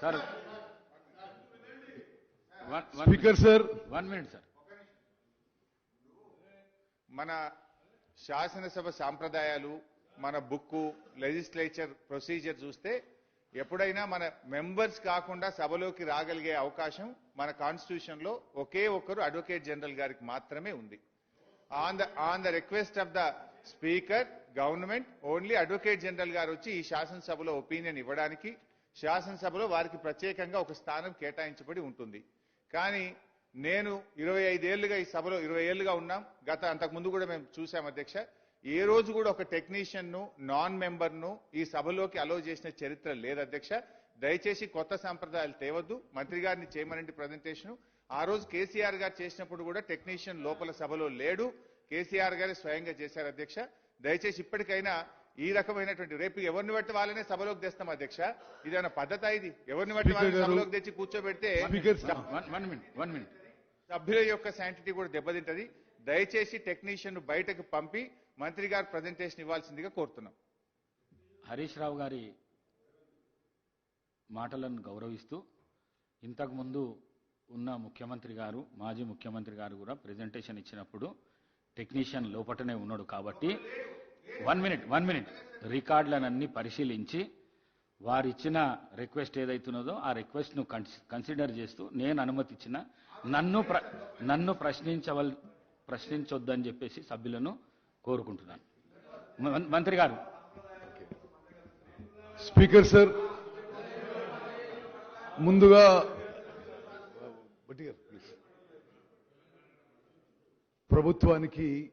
Sir speaker sir. One minute sir. మన శాసనసభ సాంప్రదాయాలు మన బుక్కు లెజిస్లేచర్ ప్రొసీజర్ చూస్తే ఎప్పుడైనా మన మెంబర్స్ కాకుండా సభలోకి రాగలిగే అవకాశం మన కాన్స్టిట్యూషన్లో ఒకే ఒక్కరు అడ్వకేట్ జనరల్ గారికి మాత్రమే ఉంది. On the on the request of the speaker government only advocate general గారు వచ్చి ఈ శాసనసభలో ఒపీనియన్ ఇవ్వడానికి శాసనసభలో వారికి ప్రత్యేకంగా ఒక స్థానం కేటాయించబడి ఉంటుంది. కానీ నేను ఇరవై ఐదేళ్ళుగా ఈ సభలో ఇరవై ఏళ్ళుగా ఉన్నాం. గత అంతకుముందు కూడా మేము చూసాం అధ్యక్ష. ఏ రోజు కూడా ఒక టెక్నీషియన్ను నాన్ మెంబర్ను ఈ సభలోకి అలో చేసిన చరిత్ర లేదు అధ్యక్ష. దయచేసి కొత్త సంప్రదాయాలు తేవద్దు. మంత్రి గారిని చేయమనండి ప్రజెంటేషన్. ఆ రోజు కేసీఆర్ గారు చేసినప్పుడు కూడా టెక్నీషియన్ లోపల సభలో లేడు. కేసీఆర్ గారే స్వయంగా చేశారు అధ్యక్ష. దయచేసి ఇప్పటికైనా ఈ రకమైనటువంటి రేపు ఎవరిని బట్టి వాళ్ళనే సభలోకి తెస్తాం అధ్యక్ష? ఇదేమైనా పద్ధత ఇది? ఎవరిని బట్టి వాళ్ళని. సభలోకి తెచ్చి కూర్చోబెడితే మినిట్ వన్ మినిట్. సభ్యుల యొక్క శాంటిటీ కూడా దెబ్బతింటది. దయచేసి టెక్నీషియన్ బయటకు పంపి మంత్రి గారు ప్రజెంటేషన్ ఇవ్వాల్సిందిగా కోరుతున్నాం. హరీష్ రావు గారి మాటలను గౌరవిస్తూ ఇంతకుముందు ఉన్న ముఖ్యమంత్రి గారు మాజీ ముఖ్యమంత్రి గారు కూడా ప్రెజెంటేషన్ ఇచ్చినప్పుడు టెక్నీషియన్ లోపటనే ఉన్నాడు కాబట్టి వన్ మినిట్ వన్ మినిట్ రికార్డులనన్నీ పరిశీలించి వారు ఇచ్చిన రిక్వెస్ట్ ఏదైతున్నదో ఆ రిక్వెస్ట్ను కన్సిడర్ చేస్తూ నేను అనుమతి ఇచ్చిన నన్ను ప్ర నన్ను ప్రశ్నించవల్ ప్రశ్నించొద్దని చెప్పేసి సభ్యులను కోరుకుంటున్నాను. మంత్రి గారు. స్పీకర్ సార్ ముందుగా. ప్రభుత్వానికి